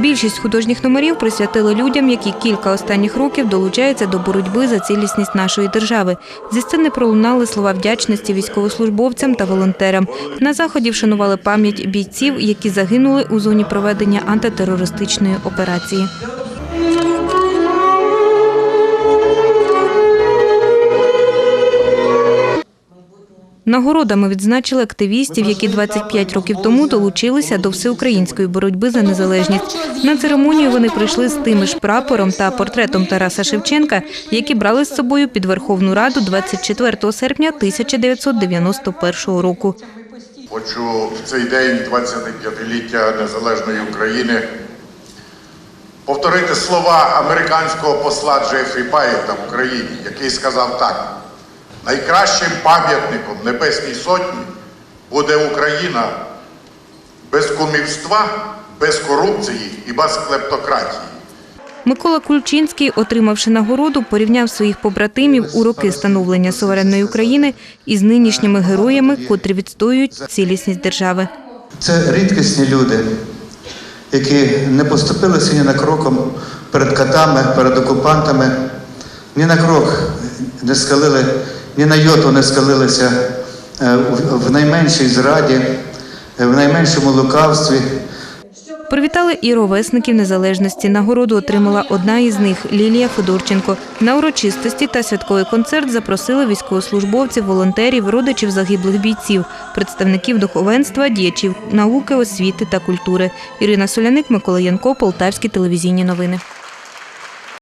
Більшість художніх номерів присвятили людям, які кілька останніх років долучаються до боротьби за цілісність нашої держави. Зі сцени пролунали слова вдячності військовослужбовцям та волонтерам. На заході вшанували пам'ять бійців, які загинули у зоні проведення антитерористичної операції. Нагородами відзначили активістів, які 25 років тому долучилися до всеукраїнської боротьби за незалежність. На церемонію вони прийшли з тими ж прапором та портретом Тараса Шевченка, які брали з собою під Верховну Раду 24 серпня 1991 року. Хочу в цей день 25-ліття незалежної України повторити слова американського посла Джефрі Пайета в Україні, який сказав так: найкращим пам'ятником Небесній Сотні буде Україна без кумівства, без корупції і без клептократії. Микола Кульчинський, отримавши нагороду, порівняв своїх побратимів у роки становлення суверенної України із нинішніми героями, котрі відстоюють цілісність держави. Це рідкісні люди, які не поступилися ні на кроком перед катами, перед окупантами, ні на крок не скалили, ні на йоту не скалилися е, в- найменшій зраді, е, в найменшому лукавстві. Привітали і ровесників незалежності. Нагороду отримала одна із них Лілія Федорченко. На урочистості та святковий концерт запросили військовослужбовців, волонтерів, родичів загиблих бійців, представників духовенства, діячів науки, освіти та культури. Ірина Соляник, Микола Янко, Полтавські телевізійні новини.